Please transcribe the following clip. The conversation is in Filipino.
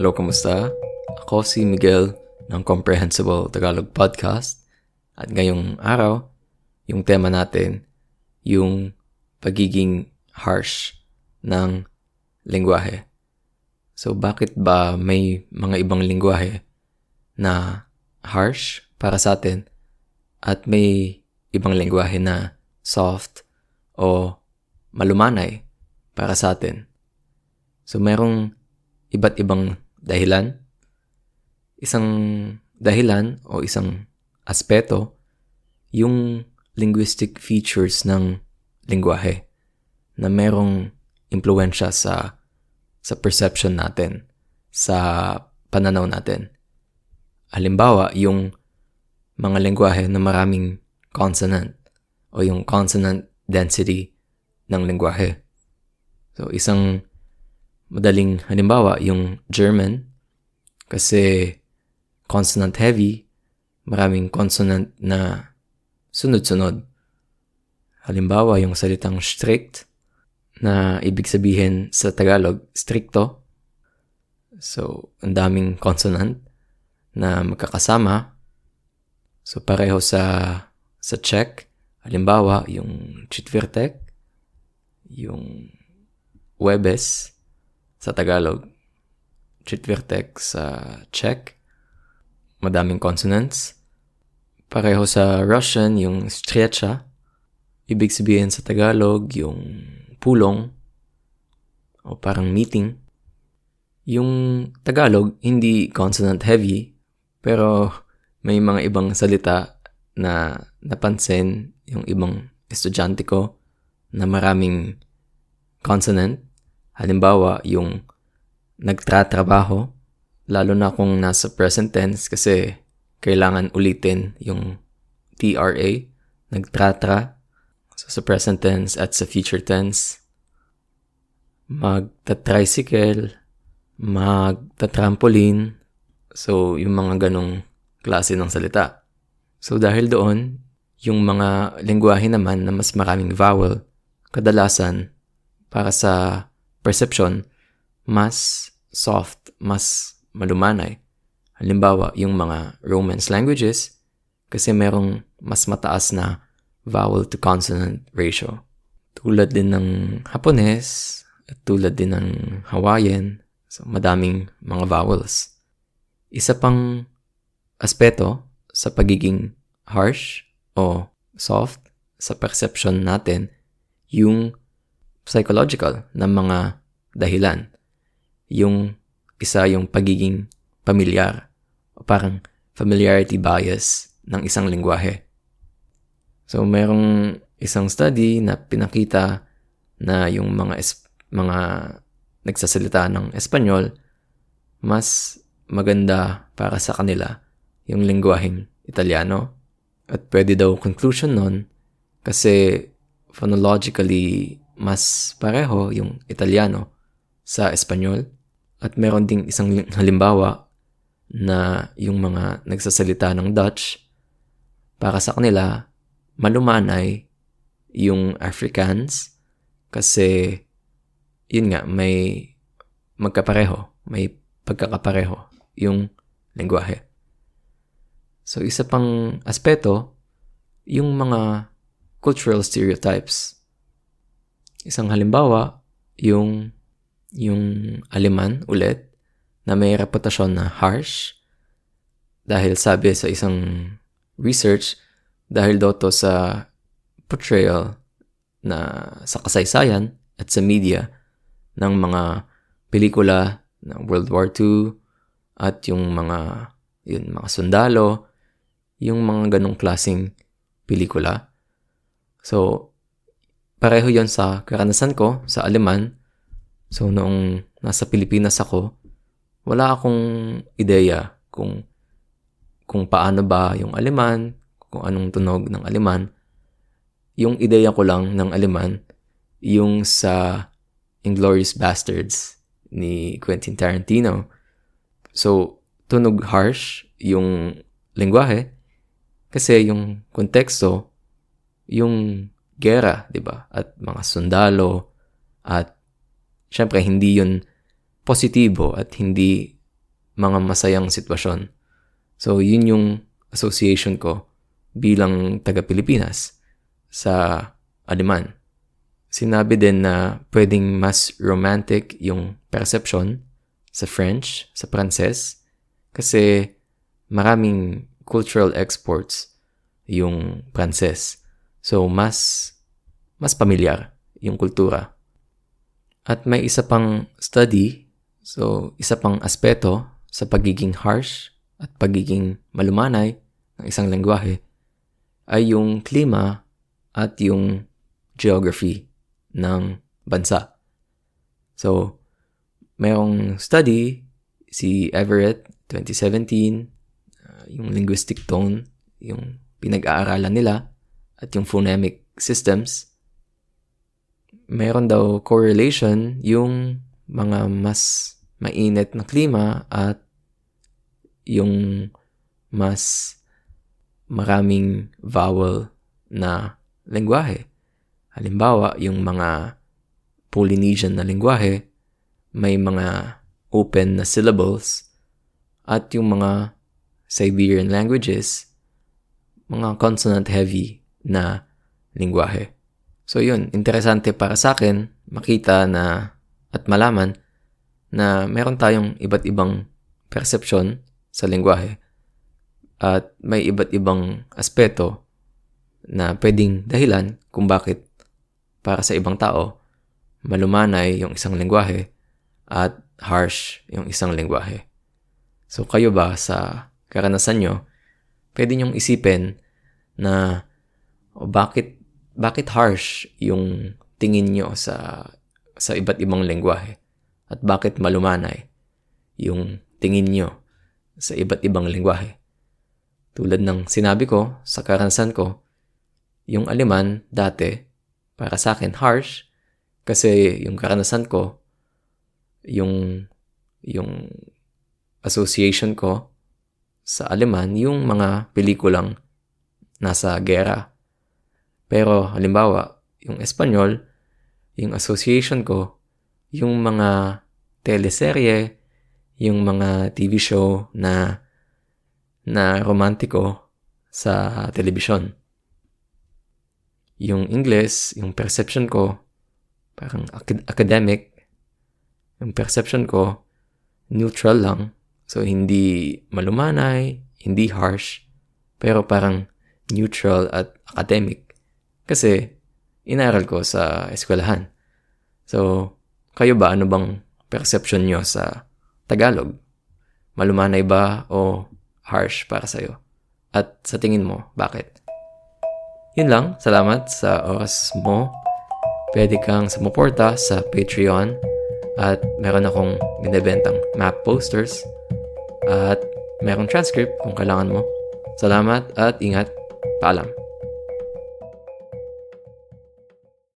Hello, kamusta? Ako si Miguel ng Comprehensible Tagalog Podcast. At ngayong araw, yung tema natin, yung pagiging harsh ng lingwahe. So, bakit ba may mga ibang lingwahe na harsh para sa atin at may ibang lingwahe na soft o malumanay para sa atin? So, merong iba't ibang dahilan. Isang dahilan o isang aspeto yung linguistic features ng lingwahe na merong impluensya sa sa perception natin, sa pananaw natin. Halimbawa, yung mga lingwahe na maraming consonant o yung consonant density ng lingwahe. So, isang madaling halimbawa, yung German, kasi consonant heavy, maraming consonant na sunod-sunod. Halimbawa, yung salitang strict, na ibig sabihin sa Tagalog, stricto. So, ang daming consonant na magkakasama. So, pareho sa sa Czech. Halimbawa, yung Chitvirtek, yung Webes, sa Tagalog, Chitvirtek sa Czech, madaming consonants. Pareho sa Russian, yung Stretcha, ibig sabihin sa Tagalog, yung pulong o parang meeting. Yung Tagalog, hindi consonant heavy, pero may mga ibang salita na napansin yung ibang estudyante ko na maraming consonant Halimbawa, yung nagtratrabaho, lalo na kung nasa present tense kasi kailangan ulitin yung TRA, nagtratra, so sa present tense at sa future tense. Magta-tricycle, magta-trampoline, so yung mga ganong klase ng salita. So dahil doon, yung mga lingwahe naman na mas maraming vowel, kadalasan para sa perception mas soft, mas malumanay. Halimbawa, yung mga Romance languages kasi merong mas mataas na vowel to consonant ratio. Tulad din ng Hapones at tulad din ng Hawaiian. So, madaming mga vowels. Isa pang aspeto sa pagiging harsh o soft sa perception natin yung psychological na mga dahilan. Yung isa yung pagiging pamilyar o parang familiarity bias ng isang lingwahe. So, merong isang study na pinakita na yung mga es- mga nagsasalita ng Espanyol mas maganda para sa kanila yung lingwaheng Italiano. At pwede daw conclusion nun kasi phonologically mas pareho yung Italiano sa Espanyol. At meron ding isang halimbawa na yung mga nagsasalita ng Dutch, para sa kanila, malumanay yung Afrikaans kasi yun nga, may magkapareho, may pagkakapareho yung lengguwahe. So, isa pang aspeto, yung mga cultural stereotypes Isang halimbawa, yung yung Aleman ulit na may reputasyon na harsh dahil sabi sa isang research dahil daw to sa portrayal na sa kasaysayan at sa media ng mga pelikula ng World War II at yung mga yun, mga sundalo, yung mga ganong klasing pelikula. So, pareho yon sa karanasan ko sa Aleman. So, noong nasa Pilipinas ako, wala akong ideya kung kung paano ba yung Aleman, kung anong tunog ng Aleman. Yung ideya ko lang ng Aleman, yung sa Inglorious Bastards ni Quentin Tarantino. So, tunog harsh yung lingwahe kasi yung konteksto, yung gera, 'di ba? At mga sundalo at syempre hindi 'yun positibo at hindi mga masayang sitwasyon. So, yun yung association ko bilang taga-Pilipinas sa Aleman. Sinabi din na pwedeng mas romantic yung perception sa French, sa Pranses, kasi maraming cultural exports yung Pranses. So, mas, mas pamilyar yung kultura. At may isa pang study, so isa pang aspeto sa pagiging harsh at pagiging malumanay ng isang lengguwahe ay yung klima at yung geography ng bansa. So, mayroong study, si Everett, 2017, uh, yung linguistic tone, yung pinag-aaralan nila, at yung phonemic systems, mayroon daw correlation yung mga mas mainit na klima at yung mas maraming vowel na lengguwahe. Halimbawa, yung mga Polynesian na lingwahe, may mga open na syllables at yung mga Siberian languages, mga consonant-heavy na lingwahe. So yun, interesante para sa akin makita na at malaman na meron tayong iba't ibang perception sa lingwahe at may iba't ibang aspeto na pwedeng dahilan kung bakit para sa ibang tao, malumanay yung isang lengguwahe at harsh yung isang lengguwahe. So kayo ba sa karanasan nyo, pwede nyong isipin na o bakit bakit harsh yung tingin nyo sa sa iba't ibang lengguwahe at bakit malumanay yung tingin nyo sa iba't ibang lengguwahe. Tulad ng sinabi ko sa karanasan ko, yung Aleman dati para sa akin harsh kasi yung karanasan ko yung yung association ko sa Aleman yung mga pelikulang nasa gera. Pero halimbawa, yung Espanyol, yung association ko, yung mga teleserye, yung mga TV show na na romantiko sa telebisyon yung English, yung perception ko, parang acad- academic, yung perception ko, neutral lang. So, hindi malumanay, hindi harsh, pero parang neutral at academic. Kasi, inaral ko sa eskwelahan. So, kayo ba, ano bang perception nyo sa Tagalog? Malumanay ba o harsh para sa'yo? At sa tingin mo, bakit? Yun lang, salamat sa oras mo. Pwede kang sumuporta sa Patreon at meron akong binibentang map posters at merong transcript kung kailangan mo. Salamat at ingat. Paalam.